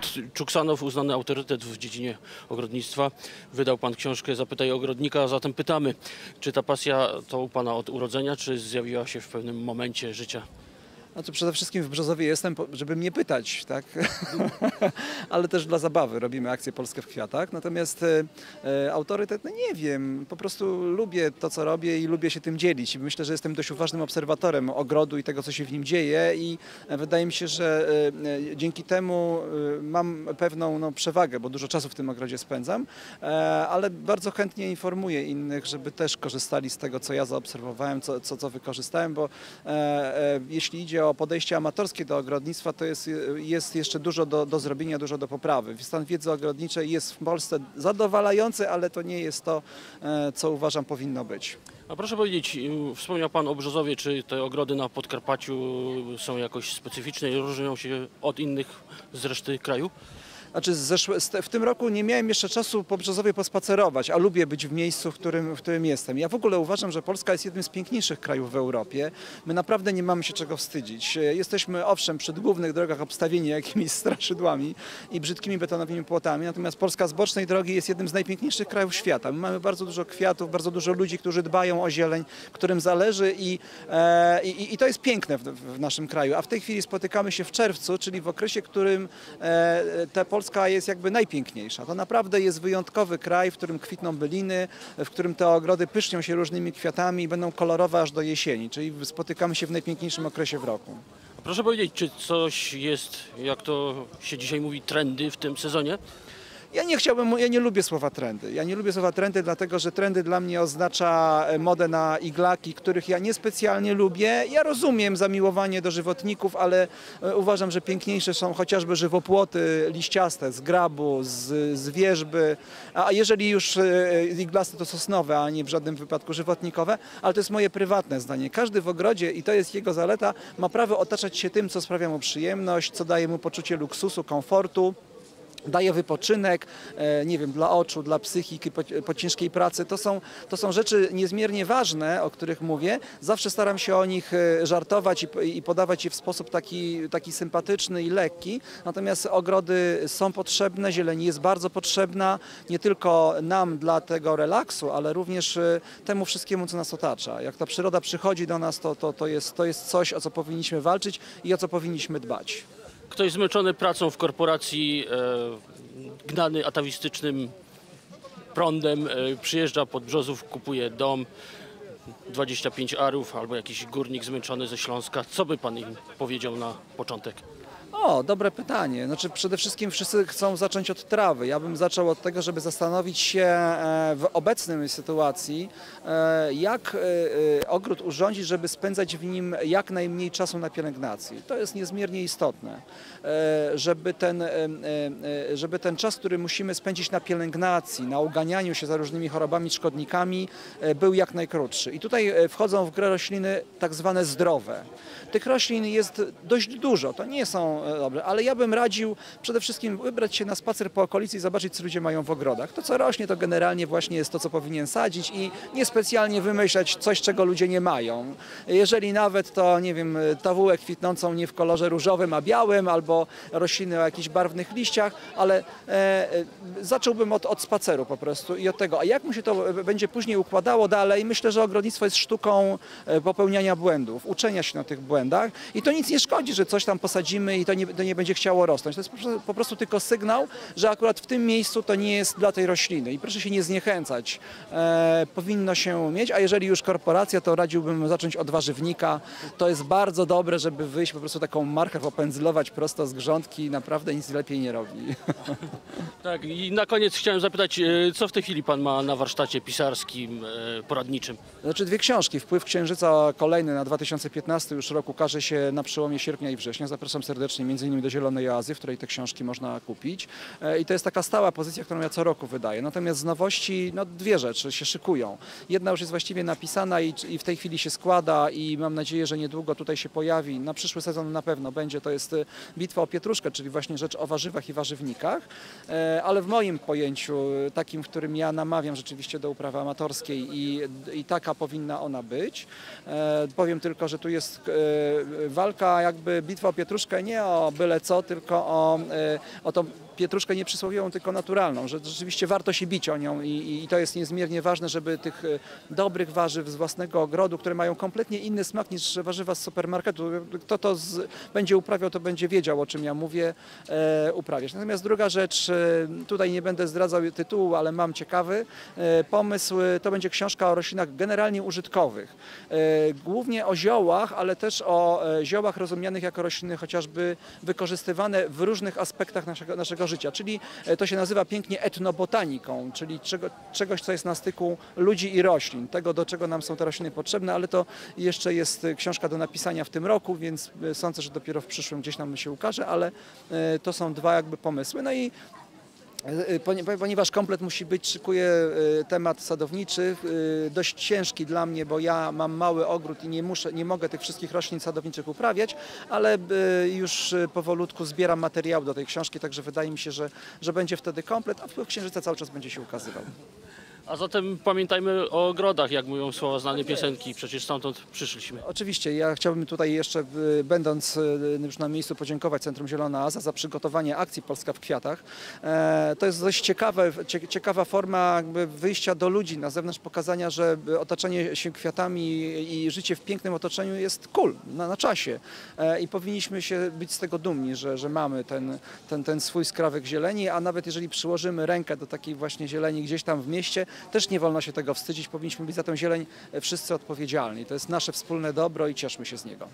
Witold Czuksanow, uznany autorytet w dziedzinie ogrodnictwa. Wydał pan książkę Zapytaj ogrodnika, zatem pytamy, czy ta pasja to u pana od urodzenia, czy zjawiła się w pewnym momencie życia? Znaczy przede wszystkim w Brzozowie jestem, żeby mnie pytać, tak? Ale też dla zabawy robimy akcję Polskę w kwiatach. Natomiast e, e, autorytet, no nie wiem, po prostu lubię to, co robię i lubię się tym dzielić. Myślę, że jestem dość uważnym obserwatorem ogrodu i tego, co się w nim dzieje i e, wydaje mi się, że e, e, dzięki temu e, mam pewną no, przewagę, bo dużo czasu w tym ogrodzie spędzam, ale bardzo chętnie informuję innych, żeby też korzystali z tego, co ja zaobserwowałem, co, co, co wykorzystałem, bo jeśli idzie o podejście amatorskie do ogrodnictwa, to jest, jest jeszcze dużo do, do zrobienia, dużo do poprawy. Stan wiedzy ogrodniczej jest w Polsce zadowalający, ale to nie jest to, e, co uważam powinno być. A proszę powiedzieć, wspomniał pan o Brzozowie, czy te ogrody na Podkarpaciu są jakoś specyficzne i różnią się od innych z reszty kraju? Znaczy zeszłe, te- w tym roku nie miałem jeszcze czasu po Brzozowie pospacerować, a lubię być w miejscu, w którym, w którym jestem. Ja w ogóle uważam, że Polska jest jednym z piękniejszych krajów w Europie. My naprawdę nie mamy się czego wstydzić. E, Jesteśmy owszem przy głównych drogach obstawieni jakimiś straszydłami i brzydkimi betonowymi płotami, natomiast Polska z bocznej drogi jest jednym z najpiękniejszych krajów świata. My mamy bardzo dużo kwiatów, bardzo dużo ludzi, którzy dbają o zieleń, którym zależy i, e, i, i to jest piękne w, w naszym kraju. A w tej chwili spotykamy się w czerwcu, czyli w okresie, którym e, ta Polska jest jakby najpiękniejsza. To naprawdę jest wyjątkowy kraj, w którym kwitną byliny, w którym te ogrody pysznią się różnymi kwiatami i będą kolorowe aż do jesieni, czyli spotykamy się w najpiękniejszym okresie w roku. Proszę powiedzieć, czy coś jest, jak to się dzisiaj mówi, trendy w tym sezonie? Ja nie chciałbym, ja nie lubię słowa trendy. Ja nie lubię słowa trendy, dlatego że trendy dla mnie oznacza e, modę na iglaki, których ja niespecjalnie lubię. Ja rozumiem zamiłowanie do żywotników, ale e, uważam, że piękniejsze są chociażby żywopłoty liściaste z grabu, z, z wierzby, a jeżeli już e, iglaste to sosnowe, a nie w żadnym wypadku żywotnikowe, ale to jest moje prywatne zdanie. Każdy w ogrodzie, i to jest jego zaleta, ma prawo otaczać się tym, co sprawia mu przyjemność, co daje mu poczucie luksusu, komfortu daje wypoczynek, e, nie wiem, dla oczu, dla psychiki po, po ciężkiej pracy. To są, to są rzeczy niezmiernie ważne, o których mówię. Zawsze staram się o nich e, żartować i, i podawać je w sposób taki, taki sympatyczny i lekki. Natomiast ogrody są potrzebne, zieleń jest bardzo potrzebna, nie tylko nam dla tego relaksu, ale również e, temu wszystkiemu, co nas otacza. Jak ta przyroda przychodzi do nas, to, to, to, jest, to jest coś, o co powinniśmy walczyć i o co powinniśmy dbać. Ktoś zmęczony pracą w korporacji, e, gnany atawistycznym prądem, e, przyjeżdża pod Brzozów, kupuje dom, 25 arów albo jakiś górnik zmęczony ze Śląska. Co by pan im powiedział na początek? O, dobre pytanie. Znaczy przede wszystkim wszyscy chcą zacząć od trawy. Ja bym zaczął od tego, żeby zastanowić się e, w obecnej sytuacji, e, jak e, ogród urządzić, żeby spędzać w nim jak najmniej czasu na pielęgnacji. To jest niezmiernie istotne, żeby ten, żeby ten czas, który musimy spędzić na pielęgnacji, na uganianiu się za różnymi chorobami, szkodnikami, był jak najkrótszy. I tutaj wchodzą w grę rośliny tak zwane zdrowe. Tych roślin jest dość dużo, to nie są e, dobre, ale ja bym radził przede wszystkim wybrać się na spacer po okolicy i zobaczyć, co ludzie mają w ogrodach. To, co rośnie, to generalnie właśnie jest to, co powinien sadzić i niespecjalnie wymyślać coś, czego ludzie nie mają. Jeżeli nawet to, nie wiem, tawułę kwitnącą nie w kolorze różowym, a białym, albo rośliny o jakichś barwnych liściach, ale e, e, zacząłbym od, od spaceru po prostu i od tego. A jak mu się to e, będzie później układało dalej? Myślę, że ogrodnictwo jest sztuką popełniania błędów, uczenia się na tych błędach i to nic nie szkodzi, że coś tam posadzimy i to nie, to nie będzie chciało rosnąć. To jest po prostu, po prostu tylko sygnał, że akurat w tym miejscu to nie jest dla tej rośliny i proszę się nie zniechęcać. E, powinno się mieć, a jeżeli już korporacja, to radziłbym zacząć od warzywnika. To jest bardzo dobre, żeby wyjść po prostu taką marchew opędzlować prosto z grządki, naprawdę nic lepiej nie robi. Tak, i na koniec chciałem zapytać, e, co w tej chwili pan ma na warsztacie pisarskim, e, poradniczym? Znaczy dwie książki. Wpływ Księżyca kolejny na 2015 już rok ukaże się na przełomie sierpnia i września. Zapraszam serdecznie m.in. do Zielonej Oazy, w której te książki można kupić. E, I to jest taka stała pozycja, którą ja co roku wydaję. Natomiast z nowości no, dwie rzeczy się szykują. Jedna już jest właściwie napisana i, i w tej chwili się składa i mam nadzieję, że niedługo tutaj się pojawi. Na przyszły sezon na pewno będzie. To jest e, Bitwa o Pietruszkę, czyli właśnie rzecz o warzywach i warzywnikach. E, Ale w moim pojęciu, takim, w którym ja namawiam rzeczywiście do uprawy amatorskiej i, i taka powinna ona być. Powiem tylko, że tu jest walka, jakby bitwa o Pietruszkę nie o byle co, tylko o, e, o tą pietruszkę nie przysłowiową, tylko naturalną, że rzeczywiście warto się bić o nią i, i to jest niezmiernie ważne, żeby tych e, dobrych warzyw z własnego ogrodu, które mają kompletnie inny smak niż warzywa z supermarketu, kto to z, będzie uprawiał, to będzie wiedział, o czym ja mówię, e, uprawiać. Natomiast druga rzecz, e, tutaj nie będę zdradzał tytułu, ale mam ciekawy e, pomysł, to będzie książka o roślinach generalnie użytkowych. E, Głównie o ziołach, ale też o e, ziołach rozumianych jako rośliny chociażby wykorzystywane w różnych aspektach naszego, naszego życia, czyli e, to się nazywa pięknie etnobotaniką, czyli czego, czegoś, co jest na styku ludzi i roślin, tego do czego nam są te rośliny potrzebne, ale to jeszcze jest e, książka do napisania w tym roku, więc e, sądzę, że dopiero w przyszłym gdzieś nam się ukaże, ale to są dwa jakby pomysły. No i Ponieważ komplet musi być, szykuję e, temat sadowniczy, e, dość ciężki dla mnie, bo ja mam mały ogród i nie, muszę, nie mogę tych wszystkich roślin sadowniczych uprawiać, ale e, już e, powolutku zbieram materiał do tej książki, także wydaje mi się, że, że będzie wtedy komplet, a wpływ księżyca cały czas będzie się ukazywał. A zatem pamiętajmy o ogrodach, jak mówią słowa znane piosenki, przecież stamtąd przyszliśmy. Oczywiście, ja chciałbym tutaj jeszcze, y, będąc y, już na miejscu, podziękować Centrum Zielona Aza za przygotowanie akcji Polska w Kwiatach. E, To jest dość ciekawe, cie- ciekawa forma wyjścia do ludzi na zewnątrz, pokazania, że otaczanie się kwiatami i życie w pięknym otoczeniu jest cool, na, na czasie. E, I powinniśmy się być z tego dumni, że, że mamy ten, ten, ten swój skrawek zieleni, a nawet jeżeli przyłożymy rękę do takiej właśnie zieleni gdzieś tam w mieście, też nie wolno się tego wstydzić, powinniśmy być za tę zieleń e, wszyscy odpowiedzialni. To jest nasze wspólne dobro i cieszmy się z niego.